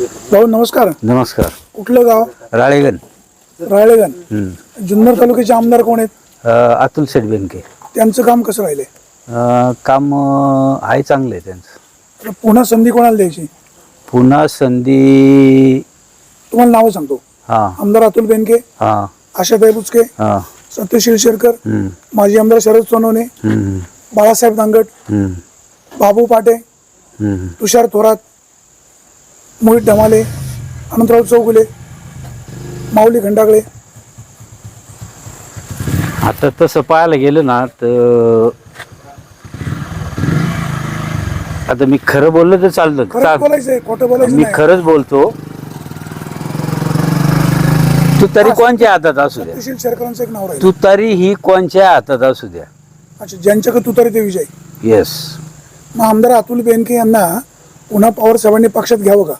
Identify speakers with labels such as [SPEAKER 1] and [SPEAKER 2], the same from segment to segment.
[SPEAKER 1] भाऊ नमस्कार.
[SPEAKER 2] नमस्कार.
[SPEAKER 1] कुठलं गाव?
[SPEAKER 2] राळेगण.
[SPEAKER 1] राळेगण.
[SPEAKER 2] हं.
[SPEAKER 1] जुन्नर तालुक्याचे आमदार कोण आहेत?
[SPEAKER 2] अ, अतुल शेठ बेनके.
[SPEAKER 1] त्यांचं काम कसं राहिले?
[SPEAKER 2] अ, काम अ, आहे चांगलं आहे त्यांचं.
[SPEAKER 1] आता पुन्हा संधी कोणाला द्यायची?
[SPEAKER 2] पुन्हा संधी
[SPEAKER 1] तुम्हाला नावं सांगतो.
[SPEAKER 2] हां.
[SPEAKER 1] आमदार अतुल बेनके
[SPEAKER 2] हां.
[SPEAKER 1] आशाताई बुचके
[SPEAKER 2] हां.
[SPEAKER 1] सत्यशील शेरकर
[SPEAKER 2] हं,
[SPEAKER 1] माजी आमदार शरद सोनवणे
[SPEAKER 2] हं,
[SPEAKER 1] बाळासाहेब दांगट
[SPEAKER 2] हं,
[SPEAKER 1] बाबू पाटे
[SPEAKER 2] हं.
[SPEAKER 1] तुषार थोरात मोहित ढमाले अनंतराव चौगुले माऊली खंडागळे.
[SPEAKER 2] आता तसं पाहायला गेलं ना तर आता मी खरं बोललं तर चालतं.
[SPEAKER 1] खरं
[SPEAKER 2] चाल-
[SPEAKER 1] बोलायचंय खोटं बोलायचं
[SPEAKER 2] मी
[SPEAKER 1] नाही.
[SPEAKER 2] खरंच बोलतो. तू तरी कोणच्या हातात असू द्या?
[SPEAKER 1] सत्यशील शेरकरांचं एक नाव राहील.
[SPEAKER 2] तू तरी ही कोणच्या हातात असू द्या?
[SPEAKER 1] अच्छा ज्यांच्याकडे तुतारी ते विजय.
[SPEAKER 2] येस
[SPEAKER 1] मग आमदार अतुल बेनके यांना पुन्हा पवार साहेबांनी पक्षात घ्यावं का?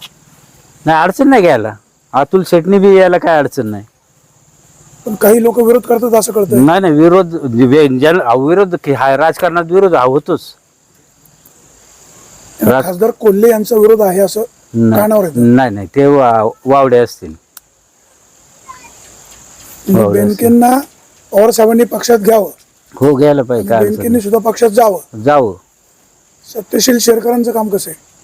[SPEAKER 2] नाही अडचण नाही घ्यायला. अतुल शेटणी बी यायला काय अडचण नाही.
[SPEAKER 1] पण काही लोक विरोध करतात असं कळतंय.
[SPEAKER 2] नाही नाही विरोध वे- ज्याला विरोध की हा राजकारणात विरोध हा होतोच. राज-
[SPEAKER 1] खासदार कोल्हे यांचा विरोध आहे असं कानावर
[SPEAKER 2] नाही
[SPEAKER 1] येतं.
[SPEAKER 2] नाही नाही, ते वा- वावडे असतील.
[SPEAKER 1] म्हणजे
[SPEAKER 2] हो,
[SPEAKER 1] बेनकेंना पवार साहेबांनी पक्षात घ्यावं.
[SPEAKER 2] हो घ्यायला पाहिजे काय अडचण
[SPEAKER 1] बेनकेंनी सुद्धा पक्षात जावं.
[SPEAKER 2] नाही. जावं.
[SPEAKER 1] सत्यशील शेरकरांचं काम कसं आहे?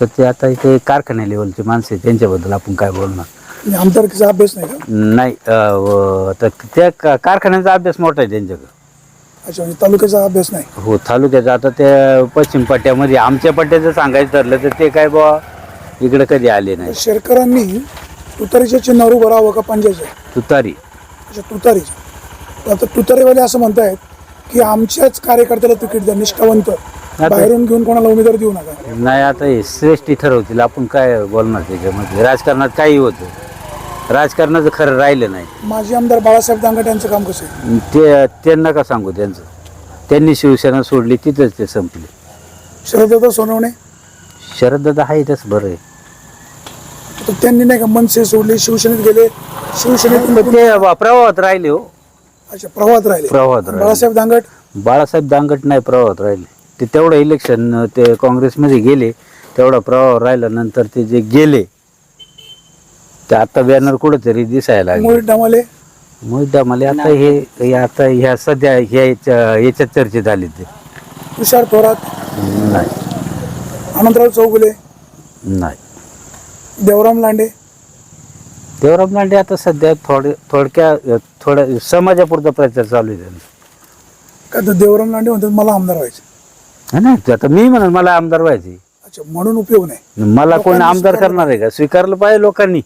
[SPEAKER 2] सत्य आता इथे कारखान्या लेवलचे माणसं आहेत, त्यांच्याबद्दल आपण काय बोलणार?
[SPEAKER 1] म्हणजे आमदारकीचा अभ्यास नाही का?
[SPEAKER 2] नाही अं, व- तर त्या का- कारखान्याचा अभ्यास मोठा आहे त्यांच्याकडे.
[SPEAKER 1] अच्छा म्हणजे तालुक्याचा अभ्यास नाही?
[SPEAKER 2] हो तालुक्याचा. आता त्या पश्चिम पट्ट्यामध्ये आमच्या पट्ट्याचं सांगायचं ठरलं तर ते काय बुवा इकडे कधी आले नाही.
[SPEAKER 1] शेरकरांनी तुतारीच्या चिन्हावर उभं राहावं का पंजाच्या
[SPEAKER 2] तुतारी.
[SPEAKER 1] अच्छा तुतारीच्या आता तुतारीवाले असं म्हणतायत की आमच्याच कार्यकर्त्याला तिकीट द्या निष्ठावंत. बाहेरून घेऊन कोणाला उमेदवार देऊ नका.
[SPEAKER 2] नाही आता हे श्रेष्ठी ठरवतील. आपण काय बोलणार त्याच्यामध्ये? राजकारणात काही होतं राजकारणाचं खरं राहिलं नाही.
[SPEAKER 1] माजी आमदार बाळासाहेब दांगट यांचं काम कसं आहे?
[SPEAKER 2] ते त्यांना का सांगू त्यांचं? त्यांनी शिवसेना सोडली तिथंच ते संपले.
[SPEAKER 1] शरदत्ता सोनवणे?
[SPEAKER 2] शरददादा आहे तसं बरं आहे.
[SPEAKER 1] तर त्यांनी नाही का मनसे सोडले शिवसेनेत गेले? शिवसेनेतून
[SPEAKER 2] पण ते प्रवाहात राहिले हो.
[SPEAKER 1] अच्छा प्रवाहात राहिले.
[SPEAKER 2] प्रवाहात राहिले.
[SPEAKER 1] बाळासाहेब दांगट
[SPEAKER 2] बाळासाहेब दांगट नाही प्रवाहात राहिले. ते तेवढं इलेक्शन ते काँग्रेसमध्ये गेले तेवढा प्रवाह राहिला नंतर ते जे गेले ते आता बॅनर कुठंतरी दिसायला लागले.
[SPEAKER 1] मोहित डामाले
[SPEAKER 2] मुद्दा मला आता हे हे आता ह्या सध्या ह्या याच्या- याच्यात चर्चेत आली ते.
[SPEAKER 1] तुषार थोरात?
[SPEAKER 2] नाही.
[SPEAKER 1] अनंतराव चौगुले?
[SPEAKER 2] नाही.
[SPEAKER 1] देवराम लांडे?
[SPEAKER 2] देवराम लांडे आता सध्या थोडे थोडक्या थोड्या समाजापुरता प्रचार चालू आहे त्यांचा.
[SPEAKER 1] का तर देवराम लांडे म्हणतात मला आमदार व्हायचे.
[SPEAKER 2] नाही आता मी म्हणून मला आमदार व्हायचे.
[SPEAKER 1] अच्छा म्हणून उपयोग नाही.
[SPEAKER 2] मला कोण
[SPEAKER 1] लोकांनी
[SPEAKER 2] आमदार
[SPEAKER 1] स्वीकारलं
[SPEAKER 2] करणार आहे का? स्वीकारलं पाहिजे लोकांनी.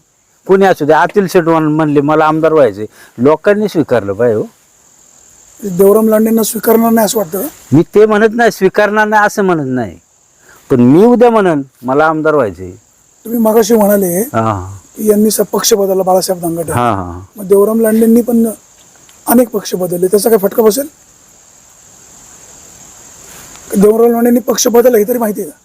[SPEAKER 2] कोणी असू दे आतील शेट म्हणले मला आमदार व्हायचे. लोकांनी स्वीकारलं पाहिजे हो.
[SPEAKER 1] देवराम लांडेंना स्वीकारणार नाही असं वाटतं का?
[SPEAKER 2] मी ते म्हणत नाही स्वीकारणार नाही असं म्हणत नाही. पण मी उद्या म्हणन मला आमदार व्हायचे.
[SPEAKER 1] तुम्ही मगाशी म्हणाले
[SPEAKER 2] हा.
[SPEAKER 1] की यांनी स- पक्ष बदलला बाळासाहेब दांगट
[SPEAKER 2] हा हा.
[SPEAKER 1] मग देवराम लांडेंनी पण अनेक पक्ष बदलले. त्याचा काय फटका बसेल? देवराम लांडेंनी पक्ष बदलला हे तरी माहिती आहे का?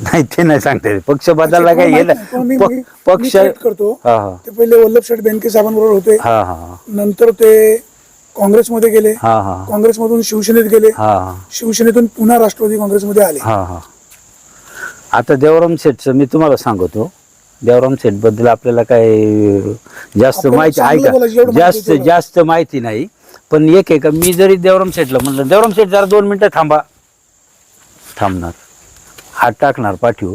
[SPEAKER 2] नाही ते नाही सांगता येत. पक्ष बदलला काय
[SPEAKER 1] अच्छा,
[SPEAKER 2] गेलं
[SPEAKER 1] नाही, पण मी-
[SPEAKER 2] प-
[SPEAKER 1] मी- मी
[SPEAKER 2] पक्ष
[SPEAKER 1] correct करतो.
[SPEAKER 2] हा हा.
[SPEAKER 1] ते पहिले वल्लभ शेठ बेनके साहेबांबरोबर होते.
[SPEAKER 2] हा हा
[SPEAKER 1] नंतर ते काँग्रेसमध्ये गेले.
[SPEAKER 2] हा हा.
[SPEAKER 1] काँग्रेसमधून शिवसेनेत गेले.
[SPEAKER 2] हा हा.
[SPEAKER 1] शिवसेनेतून पुन्हा राष्ट्रवादी काँग्रेसमध्ये आले.
[SPEAKER 2] हा हा. आता देवराम शेठचं मी तुम्हाला सांगतो. देवराम शेठबद्दल आपल्याला काय जास्त
[SPEAKER 1] आपल्याला
[SPEAKER 2] माहिती
[SPEAKER 1] चांगलं
[SPEAKER 2] ऐका.
[SPEAKER 1] बोलायचं, एवढं माहिती
[SPEAKER 2] जास्त
[SPEAKER 1] आहे. तेवढं.
[SPEAKER 2] जास्त माहिती नाही. पण एक आहे का मी जरी देवराम शेठला म्हणलं देवराम शेठ जरा दोन मिनिटं थांबा. थांबणार. हात टाकणार पाठीव.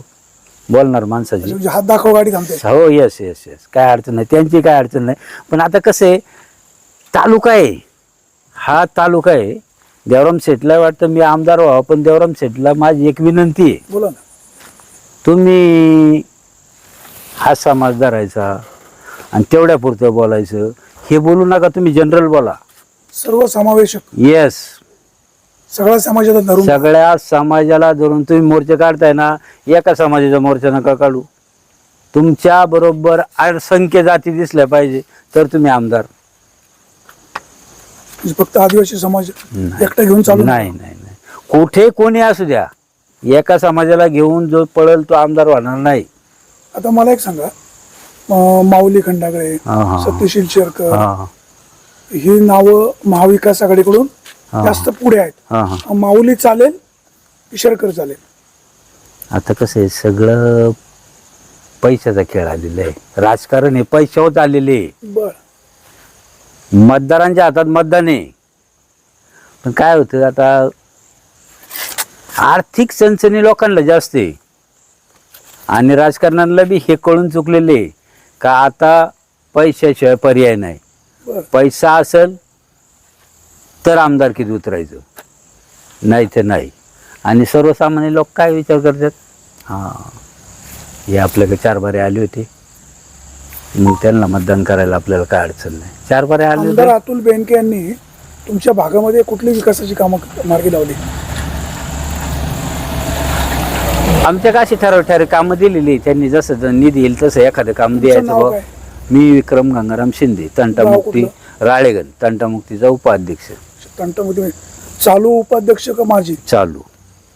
[SPEAKER 2] बोलणार माणसाची.
[SPEAKER 1] म्हणजे हात दाखव गाडी थांबते.
[SPEAKER 2] हो येस येस येस काय अडचण नाही. त्यांची काय अडचण नाही. पण आता कसं आहे तालुका आहे. हा तालुका आहे. देवराम शेठला वाटतं मी आमदार व्हावं पण देवराम शेठला माझी एक विनंती आहे.
[SPEAKER 1] बोला ना.
[SPEAKER 2] तुम्ही हा समाज धरायचा आणि तेवढ्या पुरतं बोलायचं. हे बोलू नका तुम्ही जनरल बोला.
[SPEAKER 1] सर्व समावेशक
[SPEAKER 2] येस
[SPEAKER 1] सगळ्या समाजाला धरून
[SPEAKER 2] सगळ्या समाजाला धरून तुम्ही मोर्चे काढताय ना एका समाजाचा मोर्चा नका काढू तुमच्या बरोबर असंख्य जाती दिसल्या पाहिजे तर तुम्ही आमदार
[SPEAKER 1] म्हणजे फक्त आदिवासी समाज
[SPEAKER 2] नाही.
[SPEAKER 1] एकटा घेऊन चालू
[SPEAKER 2] नाही नाही नाही कुठे कोणी असू द्या एका समाजाला घेऊन जो पळल तो आमदार होणार नाही
[SPEAKER 1] आता मला एक सांगा अं, माऊली खंडागळे
[SPEAKER 2] हा, हा.
[SPEAKER 1] सत्यशील शेरकर
[SPEAKER 2] हा
[SPEAKER 1] ही नावं महाविकास आघाडीकडून. जास्त पुढे आहेत.
[SPEAKER 2] हा
[SPEAKER 1] माऊली चालेल की शेरकर चालेल.
[SPEAKER 2] आता कसं आहे सगळं पैशाचा खेळ आलेला आहे. राजकारण हे पैशावर आलेले आहे.
[SPEAKER 1] बर.
[SPEAKER 2] मतदारांच्या हातात मतदान आहे. पण काय होतं आता आर्थिक चणचणी लोकांना जास्त आहे. आणि राजकारणाला बी हे कळून चुकलेले आहे. का आता पैशाशिवाय पर्याय नाही.
[SPEAKER 1] बर.
[SPEAKER 2] पैसा असेल तर आमदारकीत उतरायचं? नाही तर नाही. आणि सर्वसामान्य लोक काय विचार करतात? हां. हे आपल्याकडे चार बारे आले होते. मग त्यांना मतदान करायला आपल्याला काय अडचण नाही. चार बारे आले
[SPEAKER 1] आमदार
[SPEAKER 2] होते
[SPEAKER 1] अतुल बेनके यांनी तुमच्या भागामध्ये कुठली विकासाची कामं मार्गी लावली?
[SPEAKER 2] आमच्या का अशी ठराव ठराव कामं दिलेली त्यांनी जसं जसं निधी येईल तसं एखादं काम द्यायचं
[SPEAKER 1] नाव
[SPEAKER 2] बुवा.
[SPEAKER 1] काय?
[SPEAKER 2] मी विक्रम गंगाराम शिंदे तंटामुक्ती राळेगण तंटामुक्तीचा उपाध्यक्ष.
[SPEAKER 1] तंटामध्ये चालू उपाध्यक्ष का माझी
[SPEAKER 2] चालू.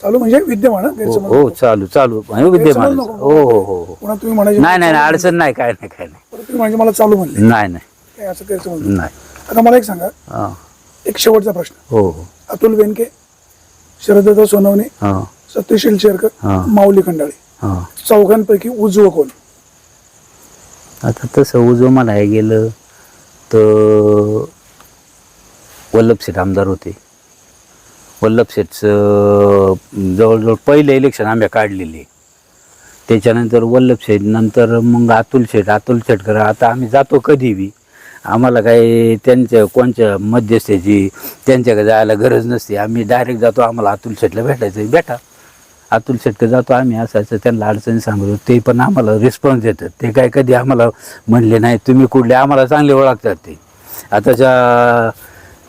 [SPEAKER 1] चालू म्हणजे विद्यमान हं?
[SPEAKER 2] हो
[SPEAKER 1] गैरसमज
[SPEAKER 2] हो
[SPEAKER 1] नको.
[SPEAKER 2] चालू चालू. म्हणजे
[SPEAKER 1] गैरसमज
[SPEAKER 2] विद्यमान
[SPEAKER 1] नको.
[SPEAKER 2] हो हो हो हो.
[SPEAKER 1] पुन्हा तुम्ही म्हणायचे
[SPEAKER 2] नाही नाही नाही, अडचण नाही काय नाही काय नाही.
[SPEAKER 1] परत तुम्ही म्हणजे मला चालू म्हणले.
[SPEAKER 2] नाही नाही.
[SPEAKER 1] काय असं गैरसमज नको.
[SPEAKER 2] नाही.
[SPEAKER 1] आता मला एक सांगा.
[SPEAKER 2] हा.
[SPEAKER 1] एक शेवटचा प्रश्न.
[SPEAKER 2] हो हो.
[SPEAKER 1] अतुल बेनके शरदत्ता सोनवणे
[SPEAKER 2] हा.
[SPEAKER 1] सत्यशील शेरकर
[SPEAKER 2] हा.
[SPEAKER 1] माऊली खंडाळे.
[SPEAKER 2] हा.
[SPEAKER 1] चौघांपैकी उजवं कोण?
[SPEAKER 2] आता तसं उजव म्हणायला गेलं तर वल्लभशेठ आमदार होते. वल्लभशेठचं जवळजवळ पहिलं इलेक्शन आम्ही काढलेले. त्याच्यानंतर वल्लभशेठ नंतर मग अतुल शेठ अतुल शेटकर आता आम्ही जातो कधी बी आम्हाला काही त्यांच्या कोणच्या मध्यस्थाची त्यांच्याकडे जायला गरज नसते. आम्ही डायरेक्ट जातो आम्हाला अतुल शेठला भेटायचं भेटा. अतुल शेटकर जातो आम्ही असायचं त्यांना अडचणी सांगतो. ते पण आम्हाला रिस्पॉन्स देतात. ते काय कधी आम्हाला म्हणले नाही तुम्ही कुठले आम्हाला चांगले ओळखतात ते. आताच्या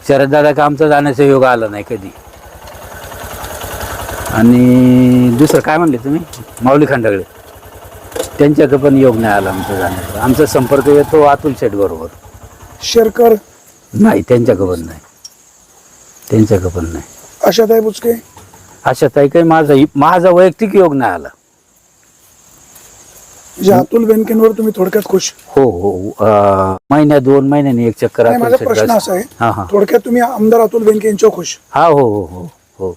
[SPEAKER 2] शरददादा का आमचा जाण्याचा योग आला नाही कधी. आणि दुसरं काय म्हणले तुम्ही? माऊली खंडागळे. त्यांच्याकडे पण योग नाही आला आमचा जाण्याचा. आमचा संपर्क येतो अतुल शेठ बरोबर.
[SPEAKER 1] शेरकर?
[SPEAKER 2] नाही त्यांच्याकडे पण नाही. त्यांच्याकडे पण नाही.
[SPEAKER 1] आशाताई बुचके?
[SPEAKER 2] अशा काही काही माझा माझा वैयक्तिक योग नाही आला.
[SPEAKER 1] म्हणजे अतुल बेनकेंवर तुम्ही थोडक्यात खुश?
[SPEAKER 2] हो हो अं, महिन्या दोन महिन्याने एक चक्कर
[SPEAKER 1] नाही, माझा प्रश्न असा आहे.
[SPEAKER 2] हा हा.
[SPEAKER 1] थोडक्यात तुम्ही आमदार अतुल बेनके यांच्यावर खुश?
[SPEAKER 2] हा हो हो हो.